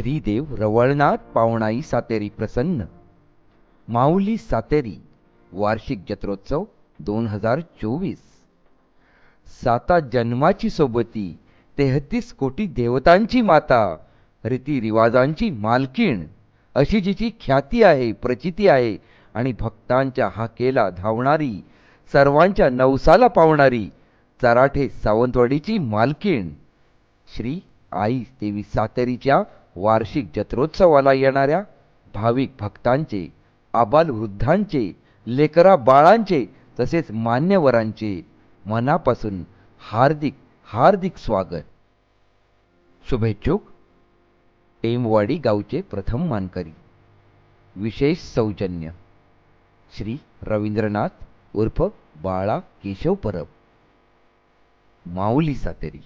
श्रीदेव रवळनाथ पावणाई सातेरी प्रसन्न. माऊली सातेरी वार्षिक जत्रोत्सव दोन हजार चोवीस. साता जन्माची सोबती तेहतीस कोटी देवतांची माता रीतिरिवाजांची मालकीण अशी जिची ख्याती आहे प्रचिती आहे आणि भक्तांच्या हाकेला धावणारी सर्वांच्या नवसाला पावणारी चराठे सावंतवाडीची मालकीण. श्री आई देवी सातेरीच्या वार्षिक जत्रोत्सवाला येणाऱ्या भाविक भक्तांचे आबालवृद्धांचे लेकरा बाळांचे तसेच मान्यवरांचे मनापासून हार्दिक हार्दिक स्वागत. शुभेच्छुक. टेमवाडी गावचे प्रथम मानकरी. विशेष सौजन्य. श्री रवींद्रनाथ उर्फ बाळा केशव परब. माऊली सातेरी.